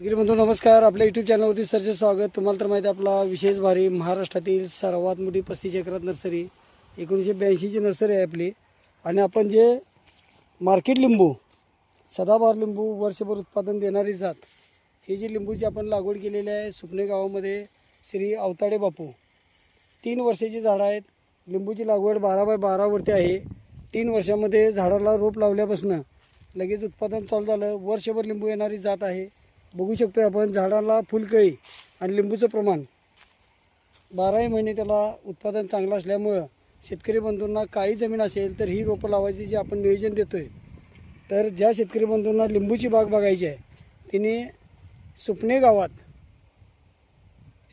बंधू नमस्कार. आपल्या यूट्यूब चॅनलवरती सरचे स्वागत. तुम्हाला तर माहिती आहे आपला विशेष भारी महाराष्ट्रातील सर्वात मोठी पस्तीस एकरात नर्सरी. एकोणीसशे ब्याऐंशीची नर्सरी आहे आपली. आणि आपण जे मार्केट लिंबू सदाबहार लिंबू वर्षभर उत्पादन देणारी जात ही जी लिंबूची आपण लागवड केलेली आहे सुपणे गावामध्ये श्री अवताडे बापू. तीन वर्षाची झाडं आहेत. लिंबूची लागवड बारा बाय बारावरती आहे. तीन वर्षामध्ये झाडाला रोप लावल्यापासून लगेच उत्पादन चालू झालं. वर्षभर लिंबू येणारी जात आहे. बघू शकतो आपण झाडाला फुलकळी आणि लिंबूचं प्रमाण. बाराही महिने त्याला उत्पादन चांगलं असल्यामुळं शेतकरी बंधूंना काळी जमीन असेल तर ही रोपं लावायची जे आपण नियोजन देतो आहे तर ज्या शेतकरी बंधूंना लिंबूची बाग बघायची आहे तिने सुपणे गावात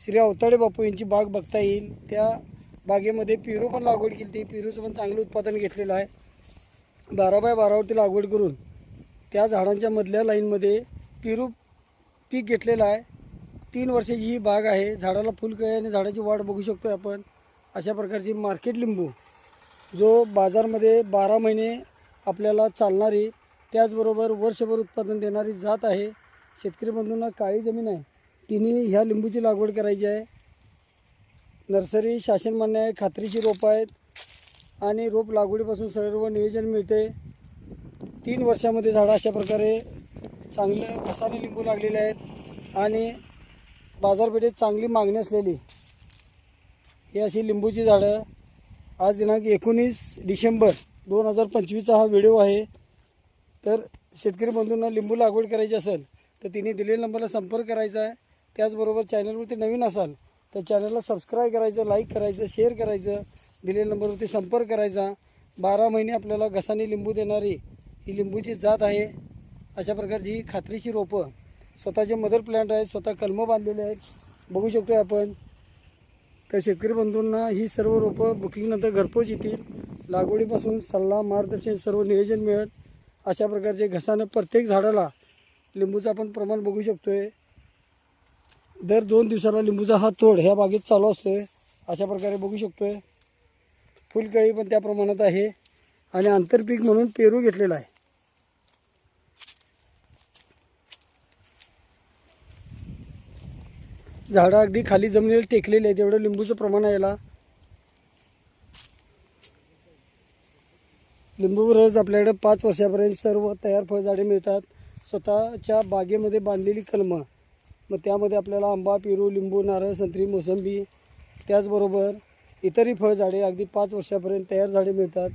श्री अवताडे बापू यांची बाग बघता येईल. त्या बागेमध्ये पेरू पण लागवड केली. ती पेरूचं पण चांगलं उत्पादन घेतलेलं आहे. बारा बाय बारावरती लागवड करून त्या झाडांच्या मधल्या लाईनमध्ये पेरू पीक घेतलेलं आहे. तीन वर्षाची ही बाग आहे. झाडाला फुलकळी आणि झाडाची वाढ बघू शकतो आपण. अशा प्रकारची मार्केट लिंबू जो बाजारमध्ये बारा महिने आपल्याला चालणारी त्याचबरोबर वर्षभर उत्पादन देणारी जात आहे. शेतकरी बंधूंना काळी जमीन आहे. तिने ह्या लिंबूची लागवड करायची आहे. नर्सरी शासन मान्य आहे खात्रीची रोपं आहेत आणि रोप लागवडीपासून सर्व नियोजन मिळते. तीन वर्षामध्ये झाडं अशा प्रकारे चांगलं घसाने लिंबू लागलेले आहेत आणि बाजारपेठेत चांगली मागणी असलेली ही अशी लिंबूची झाडं आज दिनांक एकोणीस डिसेंबर दोन हजार पंचवीसचा हा व्हिडिओ आहे. तर शेतकरी बंधूंना लिंबू लागवड करायची असेल तर तिने दिलेल्या नंबरला संपर्क करायचा आहे. त्याचबरोबर चॅनलवरती नवीन असाल तर चॅनलला सबस्क्राईब करायचं लाईक करायचं शेअर करायचं दिलेल्या नंबरवरती संपर्क करायचा. बारा महिने आपल्याला घसाने लिंबू देणारी ही लिंबूची जात आहे. अशा प्रकारची ही खात्रीची रोपं स्वतःचे मदर प्लांट आहेत स्वतः कलमं बांधलेले आहेत. बघू शकतो आपण. तर शेतकरी बंधूंना ही सर्व रोपं बुकिंगनंतर घरपोच येतील. लागवडीपासून सल्ला मार्गदर्शन सर्व नियोजन मिळेल. अशा प्रकारचे घसानं प्रत्येक झाडाला लिंबूचं आपण प्रमाण बघू शकतो आहे दर दोन दिवसाला लिंबूचा हा तोड ह्या बागेत चालू असतो आहे अशा प्रकारे बघू शकतो आहे फुलकळी पण त्या प्रमाणात आहे. आणि आंतरपीक म्हणून पेरू घेतलेला आहे. झाडं अगदी खाली जमिनीला टेकलेली आहेत. एवढं लिंबूचं प्रमाण आहे याला. लिंबू रस आपल्याकडे पाच वर्षापर्यंत सर्व तयार फळझाडे मिळतात. स्वतःच्या बागेमध्ये बांधलेली कलमं. मग त्यामध्ये आपल्याला आंबा पेरू लिंबू नारळ संत्री मोसंबी त्याचबरोबर इतरही फळझाडे अगदी पाच वर्षापर्यंत तयार झाडे मिळतात.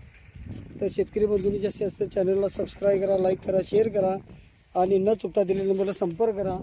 तर शेतकरी बंधूंनी जास्तीत जास्त चॅनलला सबस्क्राईब करा लाईक करा शेअर करा आणि न चुकता दिलेल्या नंबरला संपर्क करा.